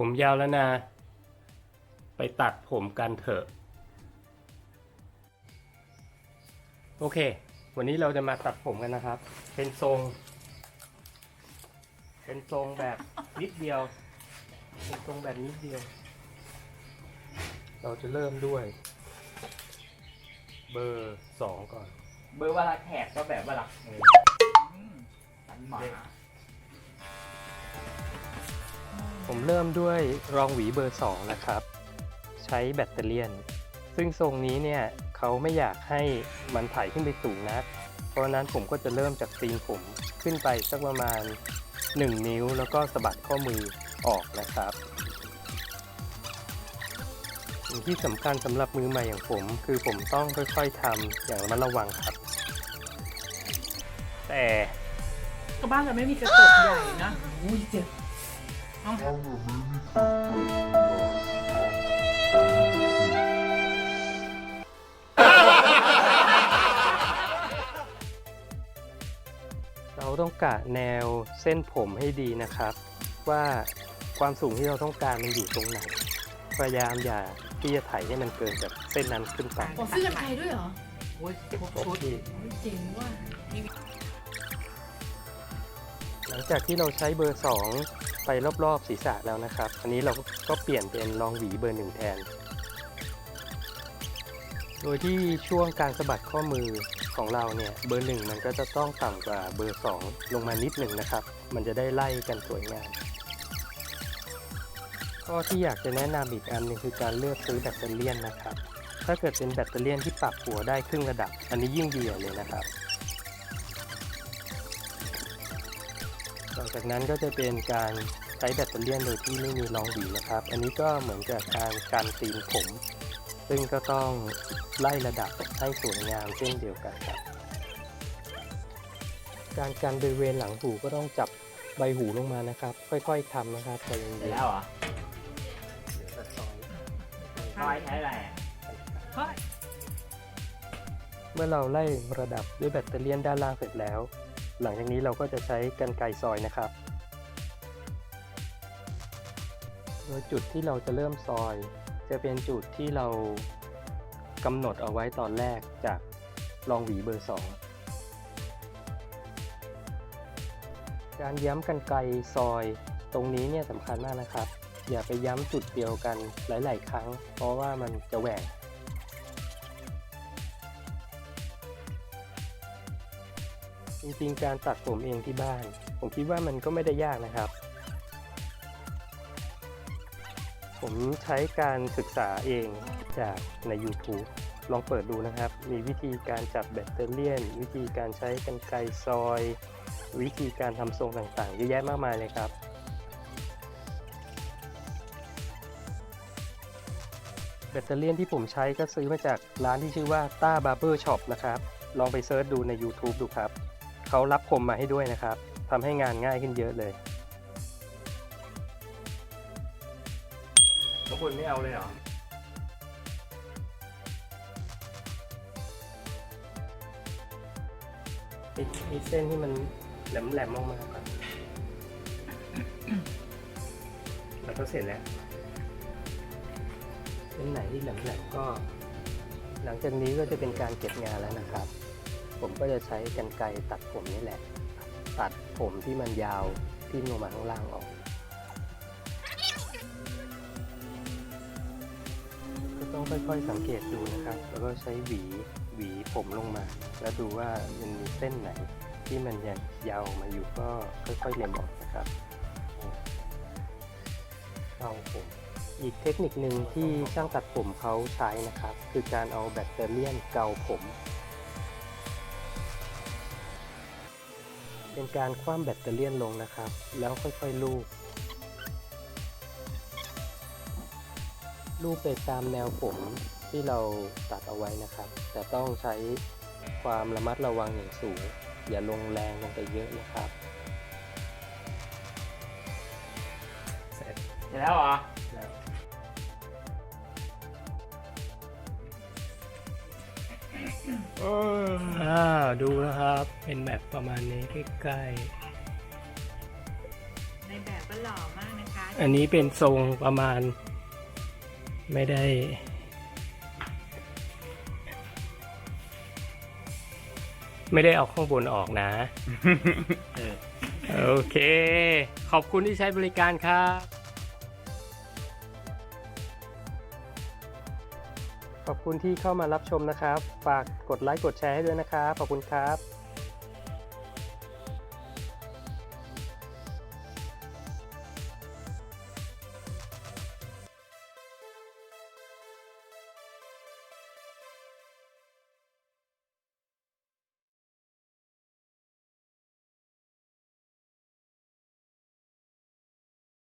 ผมยาวแล้วนะ ไปตัดผมกันเถอะ โอเค วันนี้เราจะมาตัดผมกันนะครับ เป็นทรง เป็นทรงแบบนิดเดียว เป็นทรงแบบนิดเดียว เราจะเริ่มด้วย เบอร์สองก่อน เบอร์เวลาแขกก็แบบเวลาเออ เริ่มด้วยรองหวีเบอร์ 2 นะครับ ใช้แบตเตอรี่ยน ซึ่งทรงนี้เนี่ยเขาไม่อยากให้มันถ่ายขึ้นไปสูงนัก เพราะฉะนั้นผมก็จะเริ่มจากตีนผมขึ้นไปสักประมาณ 1 นิ้วแล้วก็สะบัดข้อมือออกนะครับสิ่งที่สำคัญสำหรับมือใหม่อย่างผม คือผมต้องค่อยๆทำอย่างระมัดระวังครับ แต่ก็บ้านเราไม่มีกระจกใหญ่นะอุ้ยเจ็บ เราต้องกะแนวเส้นผมให้ดีนะครับ ว่าความสูงที่เราต้องการมันอยู่ตรงไหน พยายามอย่าที่จะไถให้มันเกินจากเส้นนั้นขึ้นไป ผมซื้อกันไทยด้วยเหรอ โอ้ยพวกโอชุดเคเจ๋งว่ะ หลังจากที่เราใช้เบอร์ 2 ไปรอบๆศีรษะแล้วนะครับ อันนี้เราก็เปลี่ยนเป็นรองหวีเบอร์หนึ่งแทน โดยที่ช่วงการสะบัดข้อมือของเราเนี่ยเบอร์หนึ่งมันก็จะต้องต่ำกว่าเบอร์ 2 ลงมานิดหนึ่งนะครับ มันจะได้ไล่กันสวยงามข้อที่อยากจะแนะนำอีกอันหนึงคือการเลือกซื้อแบตเตอรี่นะครับ ถ้าเกิดเป็นแบตเตอรี่ที่ปรับหัวได้ครึ่งระดับ อันนี้ยิ่งดีเลยนะครับ หลังจากนั้นก็จะเป็นการใช้แบตเตอรี่ยนโดยที่ไม่มีรองหวีนะครับ อันนี้ก็เหมือนกับการกันตีนผม ซึ่งก็ต้องไล่ระดับให้สวยงามเช่นเดียวกันครับ การกันบริเวณหลังหูก็ต้องจับใบหูลงมานะครับ ค่อยๆทำนะครับใจเย็นเสร็จๆแล้วเหรอเดี๋ยวจะซอยซอยใช้อะไรอะเฮ้ยเมื่อเราไล่ระดับด้วยแบตเตอรี่ยนด้านล่างเสร็จแล้ว หลังจากนี้เราก็จะใช้กรรไกซอยนะครับ โดยจุดที่เราจะเริ่มซอย จะเป็นจุดที่เรากำหนดเอาไว้ตอนแรกจากรองหวีเบอร์ 2 การย้ำกรรไกซอยตรงนี้เนี่ยสำคัญมากนะครับ อย่าไปย้ำจุดเดียวกันหลาย ๆ ครั้ง เพราะว่ามันจะแหว่ง จริงๆ การตัดผมเองที่บ้าน ผมคิดว่ามันก็ไม่ได้ยากนะครับ ผมใช้การศึกษาเองจากใน YouTube ลองเปิดดูนะครับ มีวิธีการจับแบตเตอรี่ยน วิธีการใช้กรรไกรซอย วิธีการทำทรงต่างๆ เยอะแยะมากมายเลยครับแบตเตอรี่ยนที่ผมใช้ก็ซื้อมาจากร้านที่ชื่อว่าต้าบาร์เบอร์ช็อปนะครับ ลองไปเซิร์ชดูใน YouTube ดูครับ เขารับคมมาให้ด้วยนะครับทำให้งานง่ายขึ้นเยอะเลยทุกคนไม่เอาเลยเหรอมีมีเส้นที่มันแหลมๆออกมาครับแล้วก็เสร็จแล้วเส้นไหนที่แหลมๆก็ หลังจากนี้ก็จะเป็นการเก็บงานแล้วนะครับ ผมก็จะใช้กรรไกรตัดผมนี่แหละ ตัดผมที่มันยาวที่ลงมาข้างล่างออก ก็ต้องค่อยๆสังเกตดูนะครับ แล้วก็ใช้หวีหวีผมลงมา แล้วดูว่ามันมีเส้นไหนที่มันยังยาวมาอยู่ก็ค่อยๆเล็มออกนะครับเอาผมอีกเทคนิคหนึ่งที่ช่างตัดผมเขาใช้นะครับ คือการเอาแบตเตอรี่ยนเกาผม เป็นการคว่ำแบตเตอรี่ยนลงนะครับ แล้วค่อยๆลูบลูบไปตามแนวผมที่เราตัดเอาไว้นะครับ แต่ต้องใช้ความระมัดระวังอย่างสูง อย่าลงแรงลงไปเยอะนะครับเสร็จเสร็จแล้วเหรอ อ่าดูนะครับ เป็นแบบประมาณนี้ใกล้ในแบบก็หล่อมากนะคะอันนี้เป็นทรงประมาณ ไม่ได้ ไม่ได้เอาข้างบนออกนะเออโอเค ขอบคุณที่ใช้บริการครับ ขอบคุณที่เข้ามารับชมนะครับ ฝากกดไลค์กดแชร์ให้ด้วยนะครับ ขอบคุณครับ